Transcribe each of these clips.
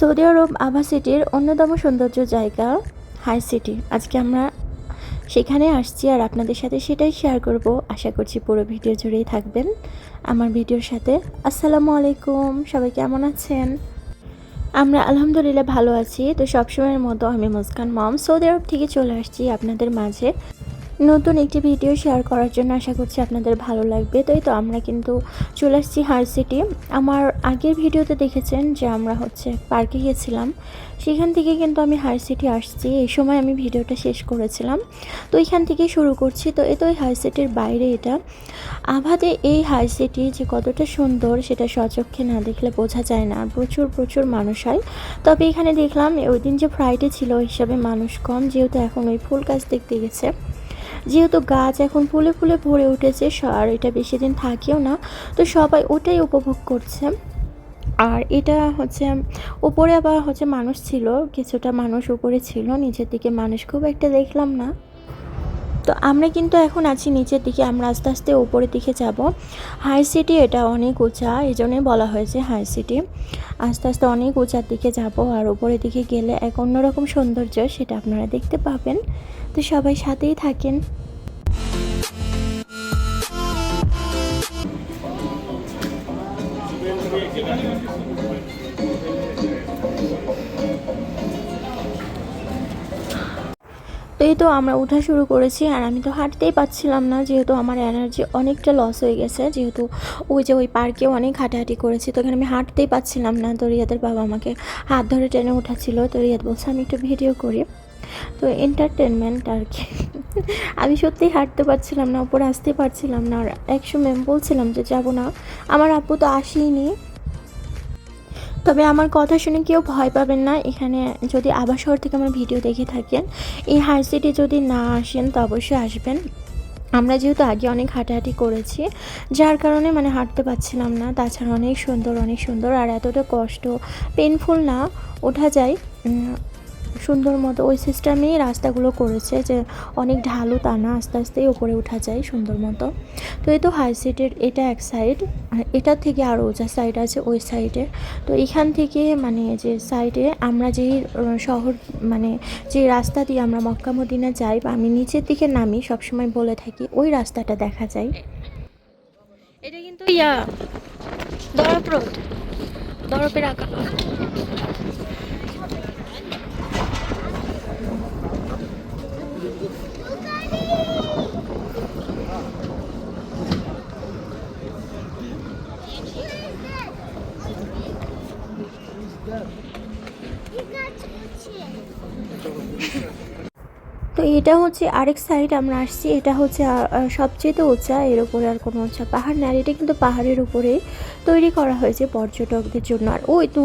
Saudi আরব আভা সিটির অন্যতম সৌন্দর্য জায়গা হাই সিটি। আজকে আমরা সেখানে আসছি আর আপনাদের সাথে সেটাই শেয়ার করব। আশা করছি পুরো ভিডিও জুড়েই থাকবেন। আমার ভিডিওর সাথে আসসালামু আলাইকুম, সবাই কেমন আছেন? আমরা আলহামদুলিল্লাহ ভালো আছি। তো সবসময়ের মতো আমি মুস্কান, মম, সৌদি আরব থেকে চলে আসছি আপনাদের মাঝে। নতুন একটি ভিডিও শেয়ার করার জন্য আশা করছি আপনাদের ভালো লাগবে। তাই তো আমরা কিন্তু চলে আসছি হার সিটি আমার আগের ভিডিওতে দেখেছেন যে আমরা হচ্ছে পার্কে গিয়েছিলাম। সেখান থেকে কিন্তু আমি হার সিটি আসছি। এই সময় আমি ভিডিওটা শেষ করেছিলাম। তো এখান থেকে শুরু করছি। তো এ তো এই হার সিটির বাইরে এটা। আভাতে এই হার সিটি যে কতটা সুন্দর সেটা স্বচক্ষে না দেখলে বোঝা যায় না। প্রচুর প্রচুর মানুষ হয়। তবে এখানে দেখলাম ওই দিন যে ফ্রাইডে ছিল হিসাবে মানুষ কম। যেহেতু এখন ওই ফুল গাছ দেখতে গেছে। যেহেতু গাছ এখন ফুলে ফুলে ভরে উঠেছে আর এটা বেশি দিন থাকেও না, তো সবাই ওটাই উপভোগ করছে। আর এটা হচ্ছে, উপরে আবার হচ্ছে মানুষ ছিল, কিছুটা মানুষ উপরে ছিল, নিচের দিকে মানুষ খুব একটা দেখলাম না। তো আমরা কিন্তু এখন আছি নিচের দিকে, আমরা আস্তে আস্তে ওপরের দিকে যাব। হাই সিটি এটা অনেক উঁচা এই জন্যই বলা হয়েছে হাই সিটি আস্তে আস্তে অনেক উঁচার দিকে যাব আর ওপরের দিকে গেলে এক অন্যরকম সৌন্দর্য, সেটা আপনারা দেখতে পাবেন। তো সবাই সাথেই থাকেন। তো এই তো আমরা উঠা শুরু করেছি আর আমি তো হাঁটতেই পারছিলাম না, যেহেতু আমার এনার্জি অনেকটা লস হয়ে গেছে। যেহেতু ওই যে ওই পার্কে অনেক হাঁটাহাঁটি করেছি, তো এখানে আমি হাঁটতেই পারছিলাম না। তো রিয়াদের বাবা আমাকে হাত ধরে টেনে উঠাচ্ছিল। তো রিয়াদ বলছে, আমি একটু ভিডিও করি। তো এন্টারটেনমেন্ট আর কি। আমি সত্যিই হাঁটতে পারছিলাম না, উপরে আসতে পারছিলাম না। আর একসময় বলছিলাম যে, যাব না। আমার আপু তো আসেইনি। তবে আমার কথা শুনে কেউ ভয় পাবেন না। এখানে যদি আবার শহর থেকে আমার ভিডিও দেখে থাকেন, এই হাই সিটি যদি না আসেন, তো অবশ্যই আসবেন। আমরা যেহেতু আগে অনেক হাঁটাহাঁটি করেছি, যার কারণে মানে হাঁটতে পারছিলাম না। তাছাড়া অনেক সুন্দর অনেক সুন্দর, আর এতটা কষ্ট পেনফুল না, ওঠা যায়। সুন্দর মতো ওই সিস্টেমেই রাস্তাগুলো করেছে যে অনেক ঢালু তা না আস্তে আস্তেই ওপরে ওঠা যায় সুন্দর মতো। তো এই তো হাই সিটের এটা এক সাইড এটার থেকে আরও উঁচা সাইড আছে ওই সাইডে তো এখান থেকে মানে যে সাইডে আমরা যেই শহর মানে যে রাস্তা দিয়ে আমরা মক্কা মদিনা যাই বা আমি নিচের দিকে নামি, সবসময় বলে থাকি ওই রাস্তাটা দেখা যায়। এটা কিন্তু ইয়া দরপ রোড দরপের Yeah. তো এটা হচ্ছে আরেক সাইড আমরা আসছি, এটা হচ্ছে সবচেয়ে উঁচা, এর উপরে আর কোনো উঁচা পাহাড় না এটা কিন্তু পাহাড়ের উপরে তৈরি করা হয়েছে পর্যটকদের জন্য। আর ওই তো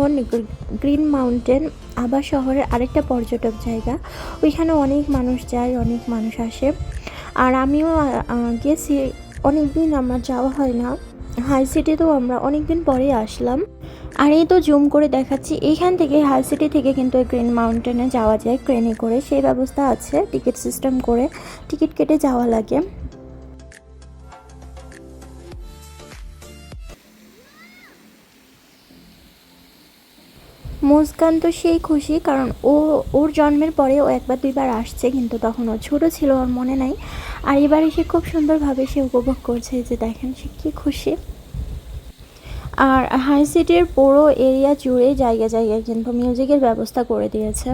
গ্রিন মাউন্টেন, আবার শহরের আরেকটা পর্যটক জায়গা, ওইখানে অনেক মানুষ যায়, অনেক মানুষ আসে। আর আমিও গেছি অনেক দিন আমার যাওয়া হয় না। হাই সিটিতেও আমরা অনেক দিন পরেই আসলাম। আর এই তো জুম করে দেখাচ্ছি, এইখান থেকে হাই সিটি থেকে কিন্তু গ্রিন মাউন্টেনে যাওয়া যায় ট্রেনে করে। সেই ব্যবস্থা আছে টিকিট সিস্টেম করে টিকিট কেটে যাওয়া লাগে। মুস্কান তো সেই খুশি, কারণ ও, ওর জন্মের পরে ও একবার দুইবার আসছে, কিন্তু তখন ও ছোটো ছিল, ওর মনে নাই। আর এবার এসে খুব সুন্দরভাবে সে উপভোগ করছে যে দেখেন সে কী খুশি। আর হাই সিটির পুরো এরিয়া জুড়ে জায়গা জায়গায় কিন্তু মিউজিকের ব্যবস্থা করে দিয়েছে।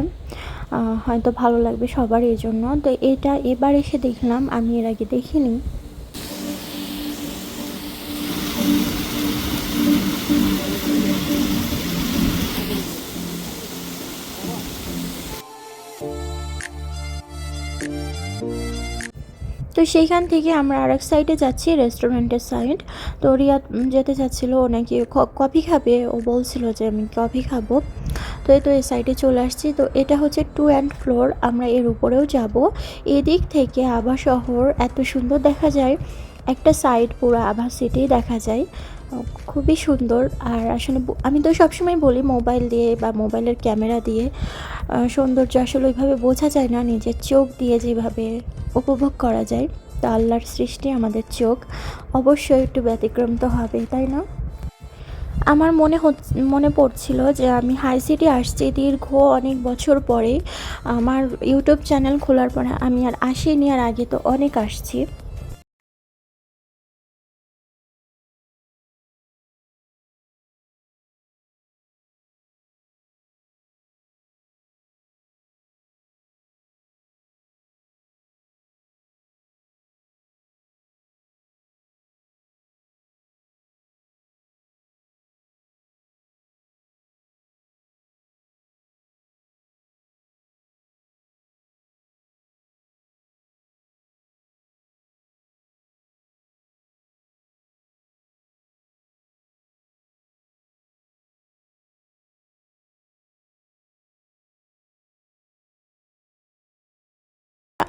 হয়তো ভালো লাগবে সবার এই জন্য। তো এটা এবার এসে দেখলাম, আমি এর আগে দেখিনি। তো সেইখান থেকে আমরা আরেক সাইডে যাচ্ছি রেস্টুরেন্টের সাইড তো রিয়াদ যেতে যাচ্ছিল ও নাকি কফি খাবে। ও বলছিল যে, আমি কফি খাব। তো এই তো এই সাইডে চলে আসছি। তো এটা হচ্ছে টু অ্যান্ড ফ্লোর আমরা এর উপরেও যাব। এদিক থেকে আভা শহর এত সুন্দর দেখা যায়। একটা সাইড পুরো আভা সিটি দেখা যায়। খুবই সুন্দর। আর আসলে আমি তো সবসময় বলি মোবাইল দিয়ে বা মোবাইলের ক্যামেরা দিয়ে সৌন্দর্য আসলে ওইভাবে বোঝা যায় না। নিজের চোখ দিয়ে যেভাবে উপভোগ করা যায়, তো আল্লাহর সৃষ্টি আমাদের চোখ অবশ্যই একটু ব্যতিক্রম তো হবে, তাই না? আমার মনে মনে পড়ছিল যে আমি হাই সিটি আসছি দীর্ঘ অনেক বছর পরে। আমার ইউটিউব চ্যানেল খোলার পরে আমি আর আসিনি, আর আগে তো অনেক আসছি।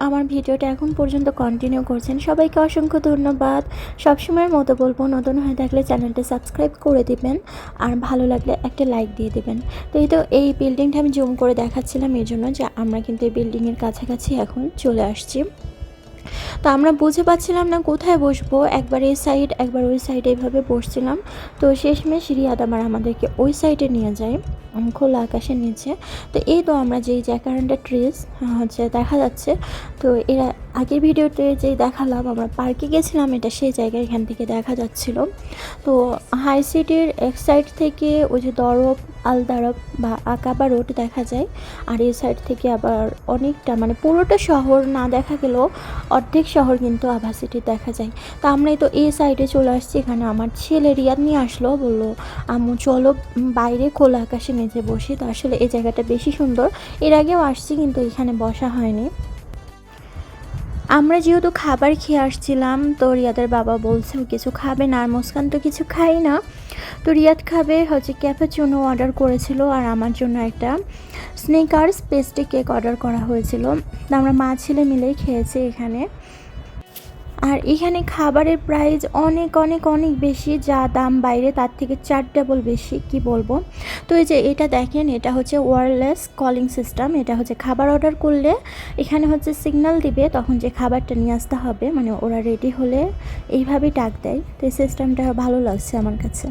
আমার ভিডিওটা এখন পর্যন্ত কন্টিনিউ করছেন। সবাইকে অসংখ্য ধন্যবাদ। সবসময়ের মতো বলব, নতুন হয়ে থাকলে চ্যানেলটা সাবস্ক্রাইব করে দিবেন আর ভালো লাগলে একটা লাইক দিয়ে দিবেন। তো এই তো এই বিল্ডিংটা আমি জুম করে দেখাচ্ছিলাম এই জন্য যে আমরা কিন্তু এই বিল্ডিংয়ের কাছাকাছি এখন চলে আসছি। তো আমরা বুঝে পাচ্ছিলাম না কোথায় বসবো, একবার এই সাইড একবার ওই সাইডে এইভাবে বসছিলাম। তো শেষমেশ রিয়াদ আমার আমাদেরকে ওই সাইডে নিয়ে যায়। খোলা আকাশের নিচে। তো এই তো আমরা যেই জ্যাকারান্ডা ট্রিজ হচ্ছে দেখা যাচ্ছে। তো এরা আগের ভিডিওতে যেই দেখালাম, আমরা পার্কে গেছিলাম, এটা সেই জায়গায় এখান থেকে দেখা যাচ্ছিল। তো হাই সিটির এক সাইড থেকে ওই যে দরব আলদারব বা আকাবা রোড দেখা যায়। আর এই সাইড থেকে আবার অনেকটা মানে পুরোটা শহর না দেখা গেলেও অর্ধেক শহর কিন্তু আভা সিটি দেখা যায়। তা আমরাই তো এই সাইডে চলে আসছি, এখানে আমার ছেলে রিয়াদ নিয়ে আসলো, বলল, আম্মু, চলো বাইরে খোলা আকাশে মেঝে বসি। তো আসলে এই জায়গাটা বেশি সুন্দর। এর আগেও আসছি কিন্তু এখানে বসা হয়নি। আমরা যেহেতু খাবার খেয়ে আসছিলাম, তো রিয়াদের বাবা বলছে কিছু খাবে না, আর মুস্কান তো কিছু খাই না। তো রিয়াদ খাবে, হচ্ছে ক্যাফেচুনো অর্ডার করেছিল, আর আমার জন্য একটা স্নেকার্স পেস্টে কেক অর্ডার করা হয়েছিল। আমরা মা ছেলে মিলেই খেয়েছি এখানে। আর এখানে খাবারের প্রাইস অনেক অনেক অনেক বেশি, যা দাম বাইরে, তার থেকে চার ডাবল বেশি, কি বলব? তো এই যে এটা দেখেন, এটা হচ্ছে ওয়্যারলেস কলিং সিস্টেম এটা হচ্ছে খাবার অর্ডার করলে এখানে হচ্ছে সিগন্যাল দিবে, তখন যে খাবারটা নিয়ে আসতে হবে মানে ওরা রেডি হলে এইভাবেই ডাক দেয়। তো এই সিস্টেমটা ভালো লাগছে আমার কাছে।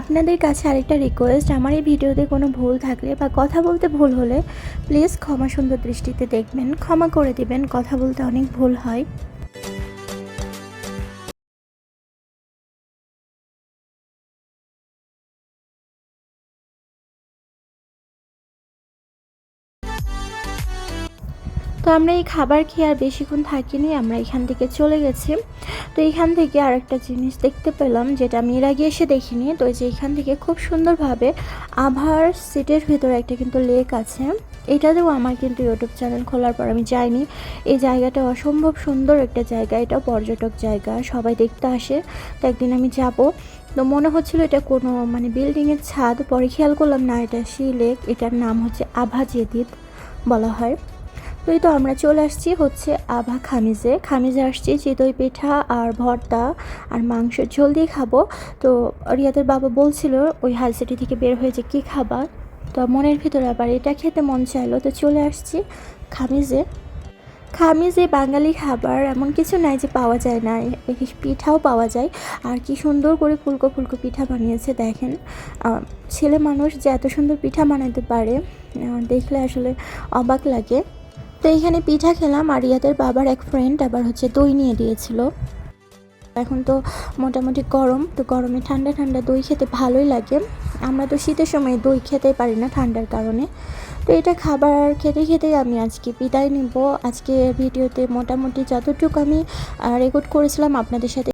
আপনাদের কাছে আরেকটা রিকোয়েস্ট আমার এই ভিডিওতে কোনো ভুল থাকলে বা কথা বলতে ভুল হলে প্লিজ ক্ষমা সুন্দর দৃষ্টিতে দেখবেন, ক্ষমা করে দিবেন, কথা বলতে অনেক ভুল হয়। আমরা এই খাবার খেয়ে আর বেশিক্ষণ থাকিনি, আমরা এখান থেকে চলে গেছি। তো এখান থেকে আর একটা জিনিস দেখতে পেলাম, যেটা আমি এর আগে এসে দেখিনি। তো যে এখান থেকে খুব সুন্দরভাবে আভার সিটের ভিতরে একটা কিন্তু লেক আছে। এটাতেও আমার কিন্তু ইউটিউব চ্যানেল খোলার পর আমি যাইনি। এই জায়গাটা অসম্ভব সুন্দর একটা জায়গা, এটা পর্যটক জায়গা, সবাই দেখতে আসে। তো একদিন আমি যাব। তো মনে হচ্ছিল এটা কোনো মানে বিল্ডিংয়ের ছাদ, পরে খেয়াল করলাম না, এটা সেই লেক, এটার নাম হচ্ছে আভা জেদিদ বলা হয়। তো এই তো আমরা চলে আসছি হচ্ছে আভা খামিজে। খামিজে আসছি চিতই পিঠা আর ভর্তা আর মাংসের ঝোল দিয়ে খাব। তো রিয়াদের বাবা বলছিল ওই হাই সিটি থেকে বের হয়ে যে কী খাবার। তো মনের ভিতরে আবার এটা খেতে মন চাইলো। তো চলে আসছি খামিজে। খামিজে বাঙালি খাবার এমন কিছু নাই যে পাওয়া যায় না। পিঠাও পাওয়া যায়। আর কি সুন্দর করে ফুলকো ফুলকো পিঠা বানিয়েছে, দেখেন। ছেলে মানুষ যে এত সুন্দর পিঠা বানাতে পারে দেখলে আসলে অবাক লাগে। তো এখানে পিঠা খেলাম, আর রিয়াদের বাবার এক ফ্রেন্ড আবার হচ্ছে দই নিয়ে দিয়েছিল। এখন তো মোটামুটি গরম, তো গরমে ঠান্ডা ঠান্ডা দই খেতে ভালোই লাগে। আমরা তো শীতের সময় দই খেতে পারি না ঠান্ডার কারণে। তো এটা খাবার খেতে খেতে আমি আজকে বিদায় নিব। আজকে ভিডিওতে মোটামুটি যতটুকু আমি রেকর্ড করেছিলাম আপনাদের সাথে